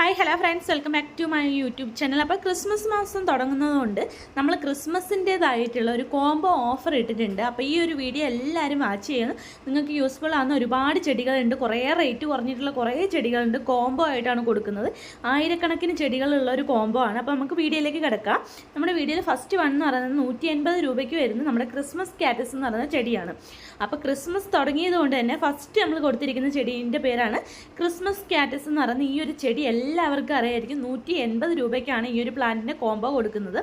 Hi hello friends welcome back to my YouTube channel അപ്പോൾ Christmas മാസം തുടങ്ങുന്നതുകൊണ്ട് നമ്മൾ ക്രിസ്മസിന്റേതായിട്ടുള്ള ഒരു കോംബോ ഓഫർ ഇട്ടിട്ടുണ്ട്. അപ്പോൾ ഈ ഒരു വീഡിയോ എല്ലാവരും വാച്ച് ചെയ്യണം. നിങ്ങൾക്ക് യൂസ്ഫുൾ ആകുന്ന ഒരുപാട് ചെടികളുണ്ട്. കുറേ റേറ്റ് കുറഞ്ഞിട്ടുള്ള കുറേ ചെടികളുണ്ട്. കോംബോ ആയിട്ടാണ് കൊടുക്കുന്നത്. ആയിരക്കണക്കിന് ചെടികളുള്ള ഒരു കോംബോ ആണ്. അപ്പോൾ നമുക്ക് വീഡിയോയിലേക്ക് കിടക്കാം. നമ്മുടെ വീഡിയോയിൽ ഫസ്റ്റ് വൺ എന്ന് പറയുന്നത് നൂറ്റി എൺപത് രൂപയ്ക്ക് വരുന്ന നമ്മുടെ ക്രിസ്മസ് കാറ്റസ് എന്ന് പറയുന്ന ചെടിയാണ്. അപ്പോൾ ക്രിസ്മസ് തുടങ്ങിയതുകൊണ്ട് തന്നെ ഫസ്റ്റ് നമ്മൾ കൊടുത്തിരിക്കുന്ന ചെടീന്റെ പേരാണ് ക്രിസ്മസ് കാറ്റസ് എന്ന് പറയുന്ന ഈ ഒരു ചെടി എല്ലാവർക്കും അറിയായിരിക്കും നൂറ്റി എൺപത് രൂപയ്ക്കാണ് ഈ ഒരു പ്ലാന്റിന്റെ കോംബോ കൊടുക്കുന്നത്.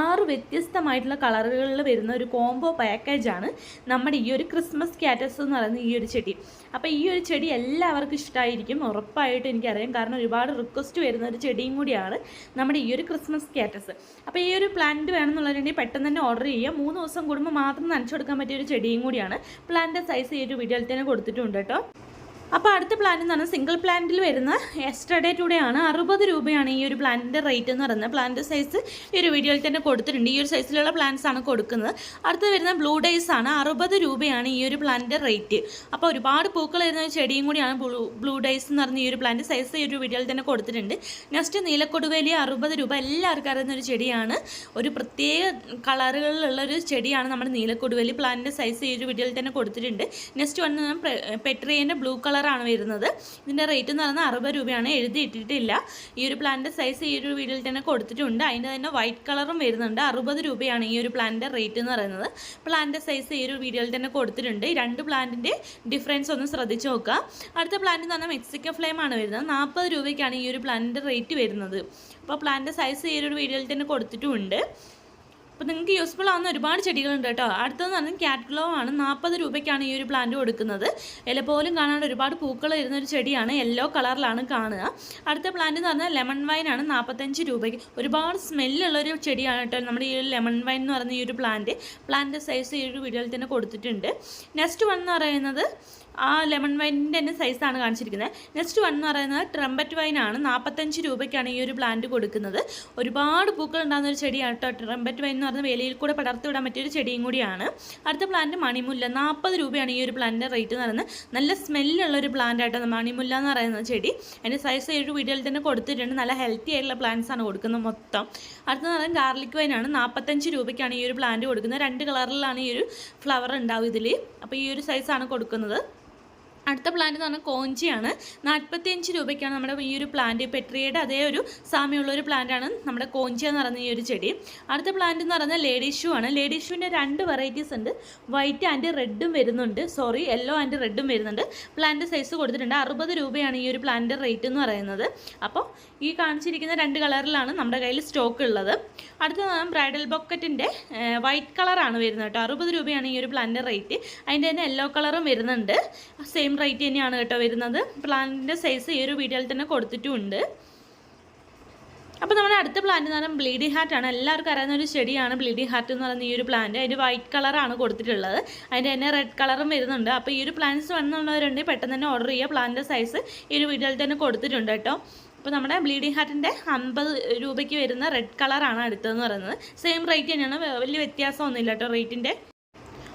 ആറ് വ്യത്യസ്തമായിട്ടുള്ള കളറുകളിൽ വരുന്ന ഒരു കോംബോ പാക്കേജാണ് നമ്മുടെ ഈ ഒരു ക്രിസ്മസ് കാറ്റസ് എന്ന് പറയുന്ന ഈ ഒരു ചെടി. അപ്പോൾ ഈ ഒരു ചെടി എല്ലാവർക്കും ഇഷ്ടമായിരിക്കും ഉറപ്പായിട്ടും എനിക്കറിയാം. കാരണം ഒരുപാട് റിക്വസ്റ്റ് വരുന്ന ഒരു ചെടിയും കൂടിയാണ് നമ്മുടെ ഈ ഒരു ക്രിസ്മസ് കാറ്റസ് അപ്പോൾ ഈ ഒരു പ്ലാന്റ് വേണമെന്നുള്ളതിനുണ്ടെങ്കിൽ പെട്ടെന്ന് തന്നെ ഓർഡർ ചെയ്യുക. മൂന്ന് ദിവസം കൂടുമ്പോൾ മാത്രം നനച്ചു കൊടുക്കാൻ പറ്റിയ ഒരു ചെടിയും കൂടിയാണ്. പ്ലാന്റ് സൈസ് ഈ ഒരു വീഡിയോയിൽ തന്നെ കൊടുത്തിട്ടുണ്ട് കേട്ടോ. അപ്പോൾ അടുത്ത പ്ലാൻ എന്ന് പറഞ്ഞാൽ സിംഗിൾ പ്ലാന്റിൽ വരുന്ന എസ്റ്റർഡേ ടുഡേ ആണ്. അറുപത് രൂപയാണ് ഈ ഒരു പ്ലാന്റിന്റെ റേറ്റ് എന്ന് പറയുന്നത്. പ്ലാന്റ് സൈസ് ഈ ഒരു വീഡിയോയിൽ തന്നെ കൊടുത്തിട്ടുണ്ട്. ഈ ഒരു സൈസിലുള്ള പ്ലാന്റ്സ് ആണ് കൊടുക്കുന്നത്. അടുത്ത് വരുന്ന ബ്ലൂ ഡേയ്സ് ആണ്. അറുപത് രൂപയാണ് ഈ ഒരു പ്ലാന്റിന്റെ റേറ്റ് അപ്പോൾ ഒരുപാട് പൂക്കൾ വരുന്ന ഒരു ചെടിയും കൂടിയാണ് ബ്ലൂ ബ്ലൂ ഡേയ്സ് എന്ന് പറഞ്ഞ ഈ ഒരു പ്ലാന്റ് സൈസ് ഈ ഒരു വീഡിയോയിൽ തന്നെ കൊടുത്തിട്ടുണ്ട്. നെക്സ്റ്റ് നീലക്കൊടുവേലി അറുപത് രൂപ എല്ലാവർക്കും അറിയുന്ന ഒരു ചെടിയാണ്. ഒരു പ്രത്യേക കളറുകളിലുള്ള ഒരു ചെടിയാണ് നമ്മുടെ നീലക്കൊടുവേലി പ്ലാന്റിന്റെ സൈസ് ഈ ഒരു വീഡിയോയിൽ തന്നെ കൊടുത്തിട്ടുണ്ട്. നെക്സ്റ്റ് വന്ന് പെട്രിയേന്റെ ബ്ലൂ കളറാണ് വരുന്നത്. ഇതിന്റെ റേറ്റ് എന്ന് പറയുന്നത് അറുപത് രൂപയാണ്. എഴുതിയിട്ടിട്ടില്ല. ഈ ഒരു പ്ലാന്റിന്റെ സൈസ് ഈ ഒരു വീഡിയോയിൽ തന്നെ കൊടുത്തിട്ടുണ്ട്. അതിന്റെ തന്നെ വൈറ്റ് കളറും വരുന്നുണ്ട്. അറുപത് രൂപയാണ് ഈ ഒരു പ്ലാന്റിന്റെ റേറ്റ് എന്ന് പറയുന്നത്. പ്ലാന്റിന്റെ സൈസ് ഈ ഒരു വീഡിയോയിൽ തന്നെ കൊടുത്തിട്ടുണ്ട്. രണ്ട് പ്ലാന്റിന്റെ ഡിഫറൻസ് ഒന്ന് ശ്രദ്ധിച്ച് നോക്കുക. അടുത്ത പ്ലാന്റ് എന്ന് പറഞ്ഞാൽ മെക്സിക്കോ ഫ്ലെയിം ആണ് വരുന്നത്. നാൽപ്പത് രൂപയ്ക്കാണ് ഈ ഒരു പ്ലാന്റിന്റെ റേറ്റ് വരുന്നത്. അപ്പോൾ പ്ലാന്റിന്റെ സൈസ് ഈ ഒരു വീഡിയോയിൽ തന്നെ കൊടുത്തിട്ടുമുണ്ട് അപ്പോൾ നിങ്ങൾക്ക് യൂസ്ഫുൾ ആവുന്ന ഒരുപാട് ചെടികളുണ്ട് കേട്ടോ. അടുത്തതെന്ന് പറഞ്ഞാൽ ക്യാറ്റ് ഗ്ലോ ആണ്. നാൽപ്പത് രൂപയ്ക്കാണ് ഈ ഒരു പ്ലാന്റ് കൊടുക്കുന്നത്. ഇല പോലും കാണാണ്ട് ഒരുപാട് പൂക്കൾ വരുന്ന ഒരു ചെടിയാണ്. യെല്ലോ കളറിലാണ് കാണുക. അടുത്ത പ്ലാന്റ് എന്ന് പറഞ്ഞാൽ ലെമൺ വൈൻ ആണ്. നാൽപ്പത്തഞ്ച് രൂപയ്ക്ക്. ഒരുപാട് സ്മെല്ലുള്ള ഒരു ചെടിയാണ് കേട്ടോ നമ്മുടെ ഈ ലെമൺ വൈൻ എന്ന് പറയുന്ന ഈ ഒരു പ്ലാന്റ് പ്ലാന്റ് സൈസ് ഈ ഒരു വീഡിയോയിൽ തന്നെ കൊടുത്തിട്ടുണ്ട്. നെക്സ്റ്റ് വൺ എന്ന് പറയുന്നത് ആ ലെമൺ വൈനിന്റെ തന്നെ സൈസാണ് കാണിച്ചിരിക്കുന്നത്. നെക്സ്റ്റ് വൺ എന്ന് പറയുന്നത് ട്രംപറ്റ് വൈനാണ് നാൽപ്പത്തഞ്ച് രൂപയ്ക്കാണ് ഈ ഒരു പ്ലാന്റ് കൊടുക്കുന്നത്. ഒരുപാട് പൂക്കൾ ഉണ്ടാകുന്ന ഒരു ചെടിയാണ് കേട്ടോ. ട്രംപറ്റ് വൈൻ എന്ന് പറയുന്നത് വേലയിൽ കൂടെ പടർത്തി വിടാൻ പറ്റിയൊരു ചെടിയും കൂടിയാണ്. അടുത്ത പ്ലാന്റ് മണിമുല്ല. നാൽപ്പത് രൂപയാണ് ഈ ഒരു പ്ലാന്റിന്റെ റേറ്റ് എന്ന് പറയുന്നത്. നല്ല സ്മെല്ലുള്ള ഒരു പ്ലാന്റ് ആയിട്ടാണ് മണിമുല്ല എന്ന് പറയുന്ന ചെടി. അതിന്റെ സൈസ് ഏഴ് വീഡിയോയിൽ തന്നെ കൊടുത്തിട്ടുണ്ട്. നല്ല ഹെൽത്തി ആയിട്ടുള്ള പ്ലാന്റ്സ് ആണ് കൊടുക്കുന്നത് മൊത്തം. അടുത്തെന്ന് പറയുന്നത് ഗാർലിക് വൈനാണ് നാൽപ്പത്തഞ്ച് രൂപയ്ക്കാണ് ഈ ഒരു പ്ലാന്റ് കൊടുക്കുന്നത്. രണ്ട് കളറിലാണ് ഈ ഒരു ഫ്ലവർ ഉണ്ടാവും ഇതിൽ അപ്പോൾ ഈ ഒരു സൈസാണ് കൊടുക്കുന്നത്. അടുത്ത പ്ലാന്റ് എന്ന് പറഞ്ഞാൽ കോഞ്ചിയാണ് നാൽപ്പത്തിയഞ്ച് രൂപയ്ക്കാണ് നമ്മുടെ ഈ ഒരു പ്ലാന്റ് പെട്രിയുടെ അതേ ഒരു സാമ്യമുള്ള ഒരു പ്ലാന്റാണ് നമ്മുടെ കോഞ്ചി എന്ന് പറയുന്ന ഈ ഒരു ചെടി. അടുത്ത പ്ലാന്റ് എന്ന് പറയുന്നത് ലേഡി ഷൂ ആണ്. ലേഡി ഷൂവിന്റെ രണ്ട് വെറൈറ്റീസ് ഉണ്ട്. വൈറ്റ് ആൻഡ് റെഡും വരുന്നുണ്ട്. സോറി യെല്ലോ ആൻഡ് റെഡും വരുന്നുണ്ട്. പ്ലാന്റ് സൈസ് കൊടുത്തിട്ടുണ്ട്. അറുപത് രൂപയാണ് ഈ ഒരു പ്ലാന്റിന്റെ റേറ്റ് എന്ന് പറയുന്നത്. അപ്പോൾ ഈ കാണിച്ചിരിക്കുന്ന രണ്ട് കളറിലാണ് നമ്മുടെ കയ്യിൽ സ്റ്റോക്ക് ഉള്ളത്. അടുത്ത ബ്രൈഡൽ ബൊക്കറ്റിന്റെ വൈറ്റ് കളറാണ് വരുന്നത് കേട്ടോ. അറുപത് രൂപയാണ് ഈ ഒരു പ്ലാന്റിന്റെ റേറ്റ് അതിന്റെ തന്നെ യെല്ലോ കളറും വരുന്നുണ്ട്. സെയിം റേറ്റ് തന്നെയാണ് കേട്ടോ വരുന്നത്. പ്ലാന്റിന്റെ സൈസ് ഈ ഒരു വീഡിയോയിൽ തന്നെ കൊടുത്തിട്ടുമുണ്ട്. അപ്പോൾ നമ്മുടെ അടുത്ത പ്ലാന്റ് എന്ന് പറയുന്നത് ബ്ലീഡിംഗ് ഹാർട്ടാണ് എല്ലാവർക്കും അറിയുന്ന ഒരു ചെടിയാണ് ബ്ലീഡിംഗ് ഹാർട്ട് എന്ന് പറയുന്ന ഈ ഒരു പ്ലാന്റ് അതിന്റെ വൈറ്റ് കളറാണ് കൊടുത്തിട്ടുള്ളത്. അതിന്റെ തന്നെ റെഡ് കളറും വരുന്നുണ്ട്. അപ്പോൾ ഈ ഒരു പ്ലാന്റ്സ് വന്നുള്ളവരുണ്ടെങ്കിൽ പെട്ടെന്ന് തന്നെ ഓർഡർ ചെയ്യുക. പ്ലാന്റിന്റെ സൈസ് ഈ ഒരു വീഡിയോയിൽ തന്നെ കൊടുത്തിട്ടുണ്ട് കേട്ടോ. അപ്പോൾ നമ്മുടെ ബ്ലീഡിംഗ് ഹാർട്ടിന്റെ അമ്പത് രൂപയ്ക്ക് വരുന്ന റെഡ് കളറാണ് അടുത്തതെന്ന് പറയുന്നത്. സെയിം റേറ്റ് തന്നെയാണ്. വലിയ വ്യത്യാസമൊന്നുമില്ല കേട്ടോ റേറ്റിന്റെ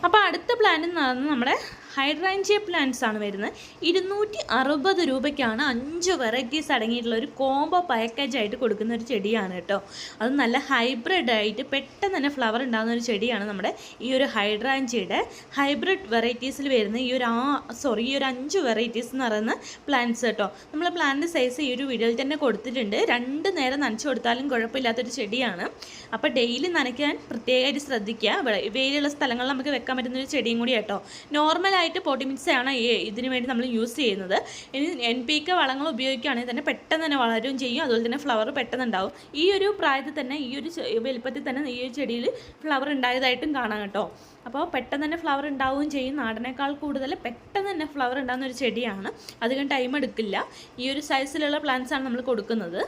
അപ്പോൾ അടുത്ത പ്ലാന്റ് എന്ന് പറയുന്നത് നമ്മുടെ ഹൈഡ്രാഞ്ചിയ പ്ലാന്റ്സ് ആണ് വരുന്നത്. ഇരുന്നൂറ്റി അറുപത് രൂപയ്ക്കാണ് അഞ്ച് വെറൈറ്റീസ് അടങ്ങിയിട്ടുള്ള ഒരു കോംബോ പാക്കേജ് ആയിട്ട് കൊടുക്കുന്ന ഒരു ചെടിയാണ് കേട്ടോ. അത് നല്ല ഹൈബ്രിഡ് ആയിട്ട് പെട്ടെന്ന് തന്നെ ഫ്ലവർ ഉണ്ടാകുന്ന ഒരു ചെടിയാണ് നമ്മുടെ ഈ ഒരു ഹൈഡ്രാഞ്ചിയുടെ. ഹൈബ്രിഡ് വെറൈറ്റീസിൽ വരുന്ന ഈ ഒരു ആ സോറി ഈ ഒരു അഞ്ച് വെറൈറ്റീസ് എന്ന് പറയുന്ന പ്ലാന്റ്സ് കേട്ടോ. നമ്മൾ പ്ലാന്റ് സൈസ് ഈ ഒരു വീഡിയോയിൽ തന്നെ കൊടുത്തിട്ടുണ്ട്. രണ്ട് നേരം നനച്ചു കൊടുത്താലും കുഴപ്പമില്ലാത്തൊരു ചെടിയാണ്. അപ്പോൾ ഡെയിലി നനയ്ക്കാൻ പ്രത്യേകമായിട്ട് ശ്രദ്ധിക്കുക. വെയിലുള്ള സ്ഥലങ്ങളിൽ നമുക്ക് വെക്കാൻ പറ്റുന്ന ഒരു ചെടിയും കൂടി കേട്ടോ നോർമൽ ആയിട്ട് പോട്ടി മിക്സ് ആണ് ഈ ഇതിന് വേണ്ടി നമ്മൾ യൂസ് ചെയ്യുന്നത്. ഇനി എൻ പി കെ വളങ്ങൾ ഉപയോഗിക്കുകയാണെങ്കിൽ തന്നെ പെട്ടെന്ന് തന്നെ വളരുകയും ചെയ്യും. അതുപോലെ തന്നെ ഫ്ലവർ പെട്ടെന്ന് ഉണ്ടാവും ഈ ഒരു പ്രായത്തിൽ തന്നെ ഈ ഒരു വലുപ്പത്തിൽ തന്നെ ഈ ഒരു ചെടിയിൽ ഫ്ലവർ ഉണ്ടായതായിട്ടും കാണാം കേട്ടോ. അപ്പോൾ പെട്ടെന്ന് തന്നെ ഫ്ലവർ ഉണ്ടാവുകയും ചെയ്യും. നാടനേക്കാൾ കൂടുതൽ പെട്ടെന്ന് തന്നെ ഫ്ലവർ ഉണ്ടാകുന്ന ഒരു ചെടിയാണ്. അധികം ടൈം എടുക്കില്ല. ഈ ഒരു സൈസിലുള്ള പ്ലാന്റ്സാണ് നമ്മൾ കൊടുക്കുന്നത്.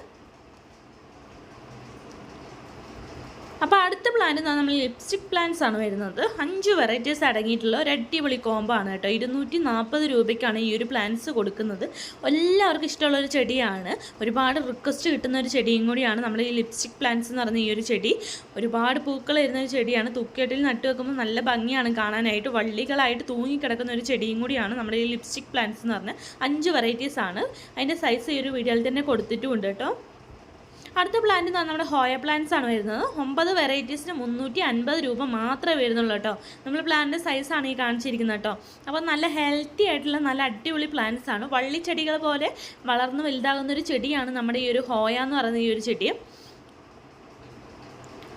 അപ്പോൾ അടുത്ത എന്ന് നമ്മൾ ലിപ്സ്റ്റിക് പ്ലാൻസ് ആണ് വരുന്നത്. അഞ്ച് വെറൈറ്റീസ് അടങ്ങിയിട്ടുള്ള ഒരു അടിപൊളി കോമ്പാണ് കേട്ടോ. ഇരുന്നൂറ്റി നാൽപ്പത് രൂപയ്ക്കാണ് ഈ ഒരു പ്ലാന്റ്സ് കൊടുക്കുന്നത്. എല്ലാവർക്കും ഇഷ്ടമുള്ള ഒരു ചെടിയാണ്. ഒരുപാട് റിക്വസ്റ്റ് കിട്ടുന്ന ഒരു ചെടിയും കൂടിയാണ് നമ്മൾ ഈ ലിപ്സ്റ്റിക് പ്ലാൻസ് എന്ന് പറഞ്ഞ ഈ ഒരു ചെടി. ഒരുപാട് പൂക്കൾ വരുന്ന ഒരു ചെടിയാണ്. തൂക്കിയെട്ടിൽ നട്ടു വെക്കുമ്പോൾ നല്ല ഭംഗിയാണ് കാണാനായിട്ട്. വള്ളികളായിട്ട് തൂങ്ങിക്കിടക്കുന്ന ഒരു ചെടിയും കൂടിയാണ് നമ്മുടെ ഈ ലിപ്സ്റ്റിക് പ്ലാൻസ് എന്ന് പറഞ്ഞാൽ അഞ്ച് വെറൈറ്റീസ് ആണ്. അതിന്റെ സൈസ് ഈ ഒരു വീഡിയോയിൽ തന്നെ കൊടുത്തിട്ടുമുണ്ട് കേട്ടോ. അടുത്ത പ്ലാന്റ് നമ്മുടെ ഹോയ പ്ലാന്റ്സ് ആണ് വരുന്നത്. ഒമ്പത് വെറൈറ്റീസിന് മുന്നൂറ്റി അൻപത് രൂപ മാത്രമേ വരുന്നുള്ളൂ കേട്ടോ നമ്മൾ പ്ലാന്റിന്റെ ആണ് ഈ കാണിച്ചിരിക്കുന്നത് കേട്ടോ അപ്പോൾ നല്ല ഹെൽത്തി ആയിട്ടുള്ള നല്ല അടിപൊളി പ്ലാന്റ്സ് ആണ്. വള്ളിച്ചെടികൾ പോലെ വളർന്ന് വലുതാകുന്ന ഒരു ചെടിയാണ് നമ്മുടെ ഈ ഒരു ഹോയ എന്ന് പറയുന്ന ഈ ഒരു ചെടി.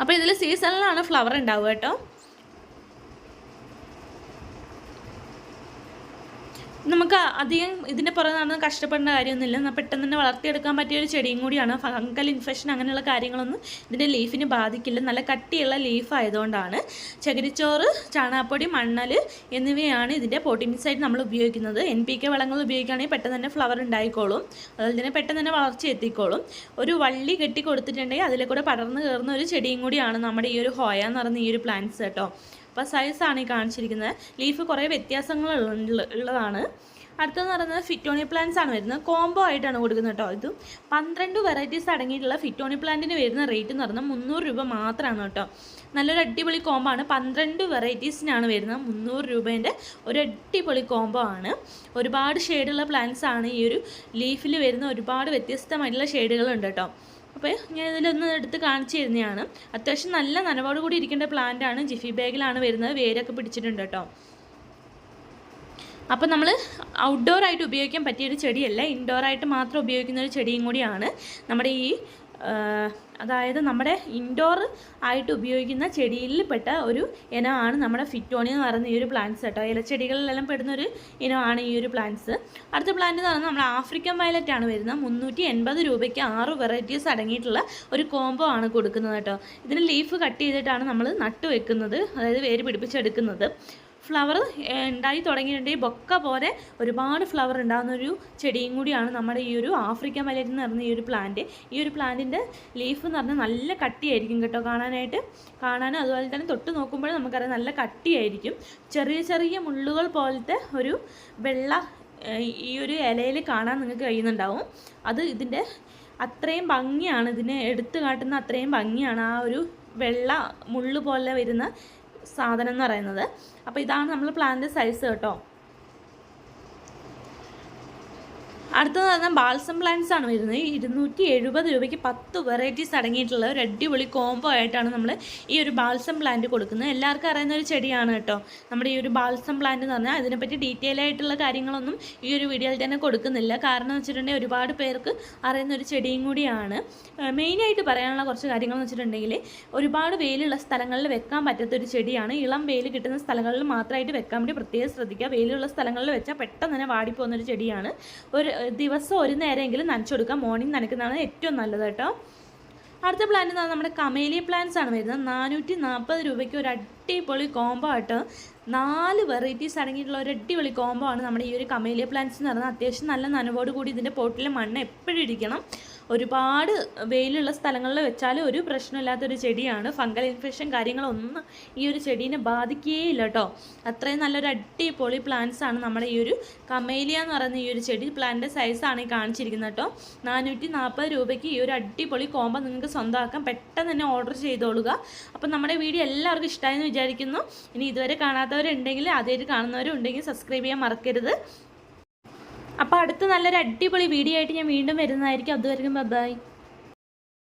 അപ്പോൾ ഇതിൽ സീസണിലാണ് ഫ്ലവർ ഉണ്ടാവുക കേട്ടോ നമുക്ക് അധികം ഇതിന്റെ പുറകെ നടന്ന് കഷ്ടപ്പെടേണ്ട കാര്യമൊന്നുമില്ല. എന്നാൽ പെട്ടെന്ന് തന്നെ വളർത്തിയെടുക്കാൻ പറ്റിയ ഒരു ചെടിയും കൂടിയാണ് ഫംഗൽ ഇൻഫെക്ഷൻ അങ്ങനെയുള്ള കാര്യങ്ങളൊന്നും ഇതിന്റെ ലീഫിന് ബാധിക്കില്ല. നല്ല കട്ടിയുള്ള ലീഫ് ആയതുകൊണ്ടാണ്. ചകിരിച്ചോറ് ചാണാപ്പൊടി മണ്ണൽ എന്നിവയാണ് ഇതിന്റെ പോട്ടിമിക്സായിട്ട് നമ്മൾ ഉപയോഗിക്കുന്നത്. എൻ പി കെ വളങ്ങൾ ഉപയോഗിക്കുകയാണെങ്കിൽ പെട്ടെന്ന് തന്നെ ഫ്ലവർ ഉണ്ടായിക്കോളും. അതുപോലെ തന്നെ പെട്ടെന്ന് തന്നെ വളർച്ച എത്തിക്കോളും. ഒരു വള്ളി കെട്ടി കൊടുത്തിട്ടുണ്ടെങ്കിൽ അതിലെ കൂടെ പടർന്ന് കയറുന്ന ഒരു ചെടിയും കൂടിയാണ് നമ്മുടെ ഈ ഒരു ഹോയ എന്ന് പറയുന്ന ഈ ഒരു പ്ലാന്റ്സ് കേട്ടോ. അപ്പോൾ സൈസാണ് ഈ കാണിച്ചിരിക്കുന്നത്. ലീഫ് കുറേ വ്യത്യാസങ്ങൾ ഉള്ളതാണ്. അടുത്തെന്ന് പറയുന്നത് ഫിറ്റോണി പ്ലാന്റ്സ് ആണ് വരുന്നത്. കോംബോ ആയിട്ടാണ് കൊടുക്കുന്നത് കേട്ടോ ഇതും. പന്ത്രണ്ട് വെറൈറ്റീസ് അടങ്ങിയിട്ടുള്ള ഫിറ്റോണി പ്ലാന്റിന് വരുന്ന റേറ്റ് എന്ന് പറഞ്ഞാൽ മുന്നൂറ് രൂപ മാത്രമാണ് കേട്ടോ. നല്ലൊരു അടിപൊളി കോംബോ ആണ്. പന്ത്രണ്ട് വെറൈറ്റീസിനാണ് വരുന്നത് മുന്നൂറ് രൂപേന്റെ ഒരു അടിപൊളി കോംബോ ആണ്. ഒരുപാട് ഷെയ്ഡുള്ള പ്ലാന്റ്സ് ആണ് ഈ ഒരു ലീഫിൽ വരുന്ന ഒരുപാട് വ്യത്യസ്തമായിട്ടുള്ള ഷെയ്ഡുകളുണ്ട് കേട്ടോ. അപ്പോൾ ഞാൻ ഇതിലൊന്ന് എടുത്ത് കാണിച്ചു തരുന്നതാണ്. അത്യാവശ്യം നല്ല നനവോട് കൂടി ഇരിക്കേണ്ട പ്ലാന്റ് ആണ്. ജിഫി ബാഗിലാണ് വരുന്നത്. വേരൊക്കെ പിടിച്ചിട്ടുണ്ട് കേട്ടോ. അപ്പോൾ നമ്മൾ ഔട്ട്ഡോർ ആയിട്ട് ഉപയോഗിക്കാൻ പറ്റിയൊരു ചെടിയല്ല ഇൻഡോർ ആയിട്ട് മാത്രം ഉപയോഗിക്കുന്ന ഒരു ചെടിയും കൂടിയാണ്. നമ്മുടെ ഈ അതായത് നമ്മുടെ ഇൻഡോർ ആയിട്ട് ഉപയോഗിക്കുന്ന ചെടിയിൽ പെട്ട ഒരു ഇനമാണ് നമ്മുടെ ഫിറ്റോണി എന്ന് പറയുന്ന ഈ ഒരു പ്ലാന്റ്സ് കേട്ടോ. ഇലച്ചെടികളിലെല്ലാം പെടുന്ന ഒരു ഇനമാണ് ഈ ഒരു പ്ലാന്റ്സ് അടുത്ത പ്ലാന്റ് എന്ന് പറയുന്നത് നമ്മുടെ ആഫ്രിക്കൻ വയലറ്റ് ആണ് വരുന്നത്. മുന്നൂറ്റി എൺപത് രൂപയ്ക്ക് ആറ് വെറൈറ്റീസ് അടങ്ങിയിട്ടുള്ള ഒരു കോംബോ ആണ് കൊടുക്കുന്നത് കേട്ടോ. ഇതിന് ലീഫ് കട്ട് ചെയ്തിട്ടാണ് നമ്മൾ നട്ടു വെക്കുന്നത് അതായത് വേര് പിടിപ്പിച്ചെടുക്കുന്നത്. ഫ്ലവർ ഉണ്ടായി തുടങ്ങിയിട്ടുണ്ടെങ്കിൽ ബൊക്ക പോലെ ഒരുപാട് ഫ്ലവർ ഉണ്ടാകുന്ന ഒരു ചെടിയും കൂടിയാണ് നമ്മുടെ ഈ ഒരു ആഫ്രിക്കൻ മലയിൽ എന്ന് പറഞ്ഞ ഈ ഒരു പ്ലാന്റ് ഈ ഒരു പ്ലാന്റിന്റെ ലീഫ് എന്ന് പറഞ്ഞാൽ നല്ല കട്ടിയായിരിക്കും കേട്ടോ കാണാനായിട്ട്. കാണാനും അതുപോലെ തന്നെ തൊട്ട് നോക്കുമ്പോൾ നമുക്കറിയാം നല്ല കട്ടിയായിരിക്കും. ചെറിയ ചെറിയ മുള്ളുകൾ പോലത്തെ ഒരു വെള്ള ഈ ഒരു ഇലയിൽ കാണാൻ നിങ്ങൾക്ക് കഴിയുന്നുണ്ടാവും. അത് ഇതിന്റെ അത്രയും ഭംഗിയാണ്. ഇതിനെ എടുത്തു കാട്ടുന്ന അത്രയും ഭംഗിയാണ്. ആ ഒരു വെള്ള മുള്ളു പോലെ വരുന്ന സാധനം എന്ന് പറയുന്നത്. അപ്പോൾ ഇതാണ് നമ്മൾ പ്ലാന്റ് സൈസ് കേട്ടോ. അടുത്തത് പറഞ്ഞാൽ ബാൽസം പ്ലാന്റ്സ് ആണ് വരുന്നത്. ഇരുന്നൂറ്റി എഴുപത് രൂപയ്ക്ക് പത്ത് വെറൈറ്റീസ് അടങ്ങിയിട്ടുള്ള ഒരു അടിപൊളി കോംബോ ആയിട്ടാണ് നമ്മൾ ഈ ഒരു ബാൽസം പ്ലാന്റ് കൊടുക്കുന്നത്. എല്ലാവർക്കും അറിയുന്ന ഒരു ചെടിയാണ് കേട്ടോ. നമ്മുടെ ഈ ഒരു ബാൽസം പ്ലാന്റ് എന്ന് പറഞ്ഞാൽ അതിനെപ്പറ്റി ഡീറ്റെയിൽ ആയിട്ടുള്ള കാര്യങ്ങളൊന്നും ഈ ഒരു വീഡിയോയിൽ തന്നെ കൊടുക്കുന്നില്ല. കാരണം എന്ന് വെച്ചിട്ടുണ്ടെങ്കിൽ ഒരുപാട് പേർക്ക് അറിയുന്ന ഒരു ചെടിയും കൂടിയാണ്. മെയിനായിട്ട് പറയാനുള്ള കുറച്ച് കാര്യങ്ങൾ എന്ന് വെച്ചിട്ടുണ്ടെങ്കിൽ ഒരുപാട് വെയിലുള്ള സ്ഥലങ്ങളിൽ വെക്കാൻ പറ്റാത്ത ഒരു ചെടിയാണ്. ഇളം വെയിൽ കിട്ടുന്ന സ്ഥലങ്ങളിൽ മാത്രമായിട്ട് വെക്കാൻ വേണ്ടി പ്രത്യേകം ശ്രദ്ധിക്കുക. വെയിലുള്ള സ്ഥലങ്ങളിൽ വെച്ചാൽ പെട്ടെന്ന് തന്നെ വാടിപ്പോകുന്ന ഒരു ചെടിയാണ്. ഒരു ദിവസം ഒരു നേരമെങ്കിലും നനച്ചു കൊടുക്കുക മോർണിംഗ് നനയ്ക്കുന്നതാണ് ഏറ്റവും നല്ലത് കേട്ടോ. അടുത്ത പ്ലാന്റ് എന്ന് നമ്മുടെ കമേലിയ പ്ലാന്റ്സ് ആണ് വരുന്നത്. നാനൂറ്റി നാൽപ്പത് രൂപയ്ക്ക് ഒരു അടിപൊളി കോംബോ ആയിട്ട് നാല് വെറൈറ്റീസ് അടങ്ങിയിട്ടുള്ള ഒരു അടിപൊളി കോംബോ ആണ് നമ്മുടെ ഈ ഒരു കമേലിയ പ്ലാന്റ്സ് എന്ന് പറയുന്നത്. അത്യാവശ്യം നല്ല നനവോട് കൂടി ഇതിന്റെ പോട്ടിലെ മണ്ണ് എപ്പോഴും ഇരിക്കണം. ഒരുപാട് വെയിലുള്ള സ്ഥലങ്ങളിൽ വെച്ചാൽ ഒരു പ്രശ്നമില്ലാത്തൊരു ചെടിയാണ്. ഫംഗൽ ഇൻഫെക്ഷൻ കാര്യങ്ങളൊന്നും ഈ ഒരു ചെടീനെ ബാധിക്കുകയില്ല കേട്ടോ അത്രയും നല്ലൊരു അടിപൊളി പ്ലാന്റ്സ് ആണ് നമ്മുടെ ഈ ഒരു കമേലിയ എന്ന് പറയുന്ന ഈ ഒരു ചെടി. പ്ലാന്റിന്റെ സൈസാണ് ഈ കാണിച്ചിരിക്കുന്നത് കേട്ടോ നാനൂറ്റി നാൽപ്പത് രൂപയ്ക്ക് ഈ ഒരു അടിപൊളി കോമ്പ നിങ്ങൾക്ക് സ്വന്തമാക്കാം. പെട്ടെന്ന് തന്നെ ഓർഡർ ചെയ്തോളുക. അപ്പം നമ്മുടെ വീഡിയോ എല്ലാവർക്കും ഇഷ്ടമായെന്ന് വിചാരിക്കുന്നു. ഇനി ഇതുവരെ കാണാത്തവരുണ്ടെങ്കിൽ ആദ്യമായിട്ട് കാണുന്നവരുണ്ടെങ്കിൽ സബ്സ്ക്രൈബ് ചെയ്യാൻ മറക്കരുത്. അപ്പോൾ അടുത്ത നല്ലൊരു അടിപൊളി വീഡിയോ ആയിട്ട് ഞാൻ വീണ്ടും വരുന്നതായിരിക്കും. അതുവരെയും ബൈ